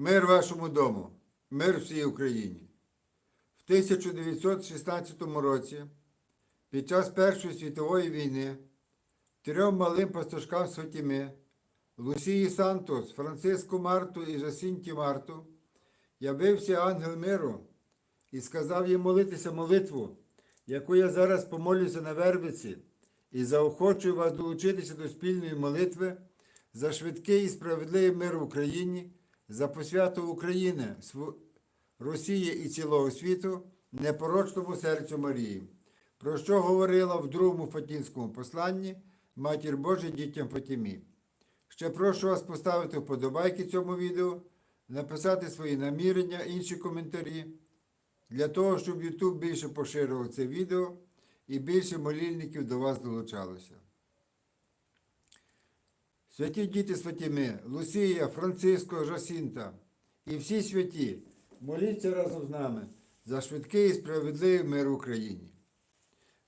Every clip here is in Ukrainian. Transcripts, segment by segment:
Мир вашому дому, мир всій Україні. В 1916 році, під час Першої світової війни, трьом малим пастушкам з Фатіми, Лусії Сантос, Франциску Марту і Жасінті Марту, явився ангел миру і сказав їм молитися молитву, яку я зараз помолюся на Вервиці, і заохочую вас долучитися до спільної молитви за швидкий і справедливий мир в Україні, за посвяту України, Росії і цілого світу, непорочному серцю Марії, про що говорила в другому Фатінському посланні Матір Божа дітям Фатімі. Ще прошу вас поставити вподобайки цьому відео, написати свої намірення, інші коментарі, для того, щоб YouTube більше поширював це відео і більше молільників до вас долучалося. Святі діти Святіми, Лусія, Франциско, Жасінта і всі святі, моліться разом з нами за швидкий і справедливий мир в Україні.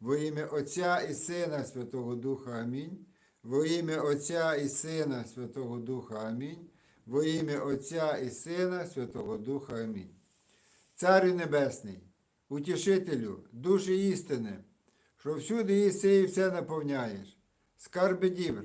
Во ім'я Отця і Сина Святого Духа Амінь. Во ім'я Отця і Сина Святого Духа Амінь. Во ім'я Отця і Сина Святого Духа Амінь. Царю Небесний, утішителю, душі істини, що всюди єси і все наповняєш, скарби дівр,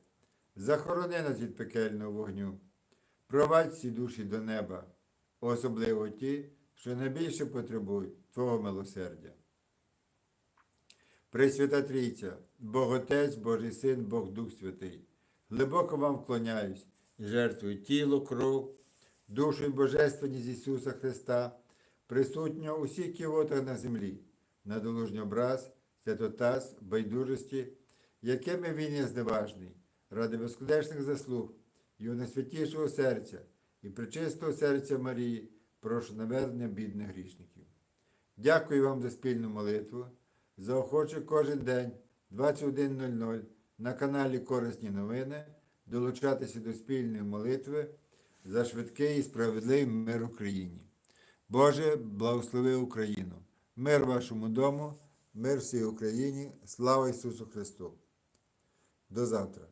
захорони нас від пекельного вогню, провадь всі душі до неба, особливо ті, що найбільше потребують Твого милосердя. Пресвята Трійця, Бог Отець, Божий Син, Бог Дух Святий, глибоко вам вклоняюсь і жертвую тіло, кров, душу і божественність Ісуса Христа, присутнього у всіх ківотах на землі, на долужній образ, святотаз, байдужості, якими він є зневажний, ради безконечних заслуг, Його найсвятішого серця і причистого серця Марії, прошу навернення бідних грішників. Дякую вам за спільну молитву. Заохочу кожен день 21.00 на каналі Корисні новини долучатися до спільної молитви за швидкий і справедливий мир Україні. Боже, благослови Україну! Мир вашому дому, мир всій Україні, слава Ісусу Христу! До завтра!